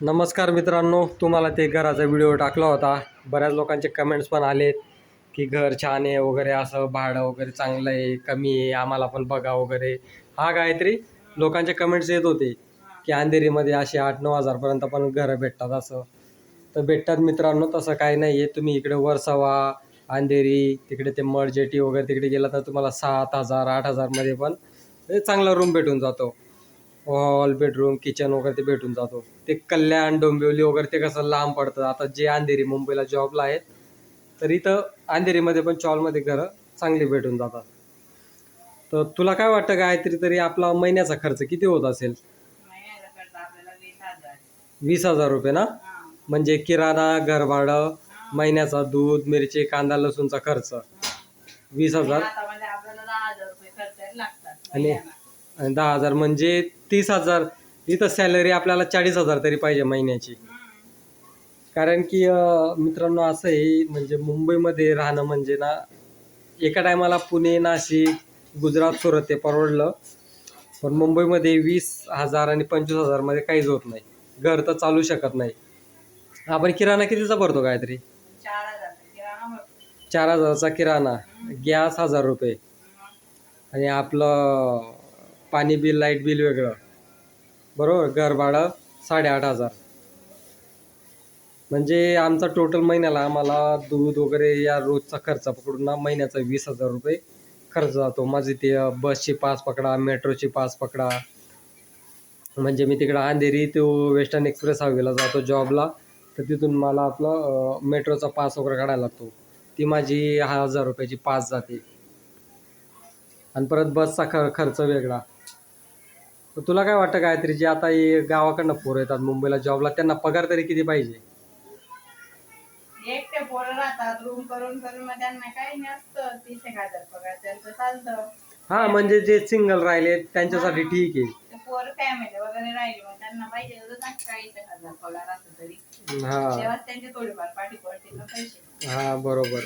नमस्कार मित्रांनो तुम्हाला ते घराचा व्हिडिओ टाकला होता. बऱ्याच लोकांचे कमेंट्स पण आलेत की घर छान आहे वगैरे असं भाडं वगैरे चांगलं आहे कमी आहे आम्हाला पण बघा वगैरे. हा गायत्री लोकांचे कमेंट्स येत होते की अंधेरीमध्ये असे आठ नऊ हजारपर्यंत पण घरं भेटतात असं. तर भेटतात मित्रांनो तसं काही नाही आहे तुम्ही इकडे वरसवा अंधेरी तिकडे ते मळजेटी वगैरे तिकडे गेला तर तुम्हाला सात हजार आठ हजारमध्ये पण चांगला रूम भेटून जातो. हॉल बेडरूम किचन वगैरे ते भेटून जातो. ते कल्याण डोंबिवली वगैरे ते कसं लांब पडतं. आता जे अंधेरी मुंबईला जॉबला आहेत तर इथं अंधेरीमध्ये पण चॉलमध्ये घरं चांगली भेटून जातात. तर तुला काय वाटतं गायत्री तरी आपला महिन्याचा खर्च किती होत असेल? वीस हजार. रुपये ना. म्हणजे किराणा घर भाडं महिन्याचा दूध मिरची कांदा लसूणचा खर्च. वीस हजार. म्हणजे. आणि दहा हजार म्हणजे तीस हजार. इथं सॅलरी आपल्याला चाळीस हजार तरी पाहिजे महिन्याची. कारण की मित्रांनो असं आहे म्हणजे मुंबईमध्ये राहणं म्हणजे ना एका टायमाला पुणे नाशिक गुजरात सुरत ते परवडलं. पण मुंबईमध्ये वीस हजार आणि पंचवीस हजारमध्ये काहीच होत नाही. घर तर चालू शकत नाही. आपण किराणा कितीचा भरतो काहीतरी चार हजाराचा किराणा. गॅस हजार रुपये. आणि आपलं पाणी बिल लाइट बिल वेगळं. बरोबर? घर भाडं साडेआठ हजार. म्हणजे आमचा टोटल महिन्याला आम्हाला दूध वगैरे या रोजचा खर्च पकडून ना महिन्याचा वीस हजार रुपये खर्च जातो. माझी ते बसची पास पकडा मेट्रोची पास पकडा. म्हणजे मी तिकडं अंधेरी तो वेस्टर्न एक्सप्रेस हायवेला जातो जॉबला तर तिथून मला आपलं मेट्रोचा पास वगैरे काढायला लागतो. ती माझी हजार रुपयाची पास जाते. आणि परत बसचा ख खर्च वेगळा. तर तुला काय वाटतं गायत्री जे आता हे गावाकडनं पोरं येतात मुंबईला जॉबला त्यांना पगार तरी किती पाहिजे? एकटे पोरं राहतात रूम करून करून मग त्यांना काही नसतं. तीस एक हजार पगार त्यांचं चालतं. हां म्हणजे जे सिंगल राहिले त्यांच्यासाठी ठीक आहे. ते पोर फॅमिली वगैरे राहिली मग त्यांना पाहिजे होतं ना चाळीस एक हजार पगार असं तरी. हां. तेव्हाच त्यांचे थोडेफार पाठी पडतील ना पैसे. हां बरोबर.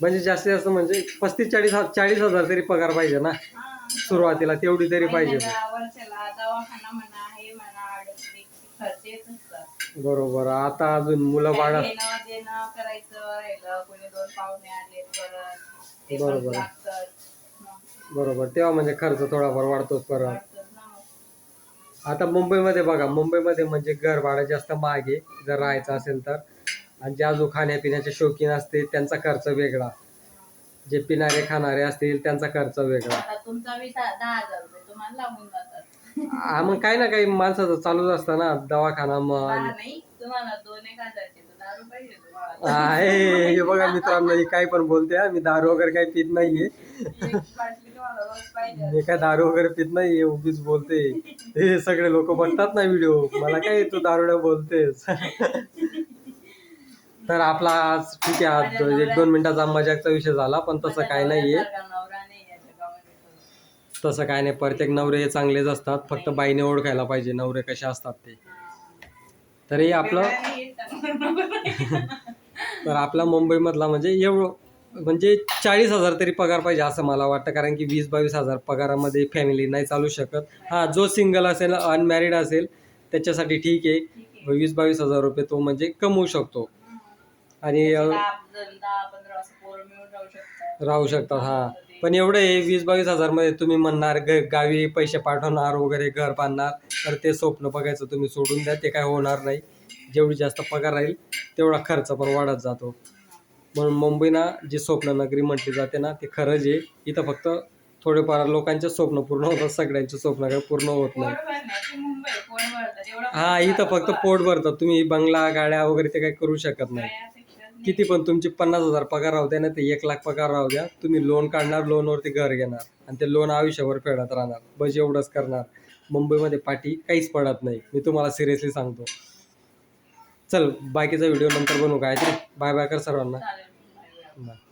म्हणजे जास्तीत जास्त म्हणजे पस्तीस चाळीस हा- चाळीस हजार तरी पगार पाहिजे ना. हा. सुरुवातीला तेवढी तरी पाहिजे. महिन्याला, वर्षाला दवाखाना म्हणा हे म्हणा आडोशी खर्च येत असतात बरोबर. आता अजून मुलं बाळ घेणं देणं करायचं राहिलं. कोणी दोन पाहुणे आले परत. ते बरोबर. खर्च लागतात. मग बरोबर. तेव्हा म्हणजे खर्च थोडाफार वाढतोच परत. वाढतंच ना मग. आता मुंबईमध्ये बघा मुंबईमध्ये म्हणजे घर भाडं जास्त महाग आहे. जर राहायचं असेल तर. आणि ज्या जो खाण्यापिण्याचे शौकीन असते त्यांचा खर्च वेगळा. जे पिणारे खाणारे असतील त्यांचा खर्च वेगळा. आता तुमचा वीस दहा हजार रुपये तुम्हाला लागून जातात. हा, मग काही ना काही माणसाचं चालूच असतं ना दवाखाना दहा मग नाही तुम्हाला दोन एक हजारचे तर दारू पाहिजे तुम्हाला. आहे हे बघा मित्रांनो ही काही पण बोलते हा. मी दारू वगैरे काही पित नाहीये. एक बाटली तुम्हाला रोज पाहिजे मी काय दारू वगैरे पित नाहीये उगीच बोलते. हे सगळे लोक बघतात ना व्हिडिओ. मला काय तू दारुड्या बोलतेस? तर आपला आज ठीक आहे आज एक दोन मिनिटाचा मजाकचा विषय झाला पण तसं काय नाही जगामध्ये तसं काय नाही प्रत्येक नवरे हे चांगलेच असतात फक्त बाईने ओळखायला पाहिजे नवरे कसे असतात ते. तरी आपलं तर आपला मुंबईमधला म्हणजे एवढं म्हणजे चाळीस हजार तरी पगार पाहिजे असं मला वाटतं कारण की वीस बावीस हजार पगारामध्ये फॅमिली नाही चालू शकत. हां जो सिंगल असेल अनमॅरिड असेल त्याच्यासाठी ठीक आहे. वीस बावीस हजार रुपये तो म्हणजे कमवू शकतो. आणि राहू शकतात. हां. पण एवढं आहे वीस बावीस हजारमध्ये तुम्ही म्हणणार ग गावी पैसे पाठवणार वगैरे घर बांधणार तर ते स्वप्न बघायचं तुम्ही सोडून द्या ते काय होणार नाही. जेवढी जास्त पगार राहील तेवढा खर्च पण वाढत जातो. म्हणून मुंबईना जी स्वप्न नगरी म्हटली जाते ना ते खरंच आहे इथं फक्त थोडेफार लोकांचे स्वप्न पूर्ण होतात सगळ्यांचे स्वप्न काही पूर्ण होत नाही. हा इथं फक्त पोट भरतात तुम्ही बंगला गाड्या वगैरे ते काही करू शकत नाही. किती पण तुमची पन्नास हजार पगार राहू द्या ना ते एक लाख पगार राहू द्या. तुम्ही लोन काढणार लोनवरती घर घेणार आणि ते लोन आयुष्यभर फेडत राहणार. बस एवढंच करणार. मुंबईमध्ये पाठी काहीच पडत नाही. मी तुम्हाला सिरियसली सांगतो. चल बाकीचा व्हिडिओ नंतर बनवू काय बाय बाय कर सर्वांना. बाय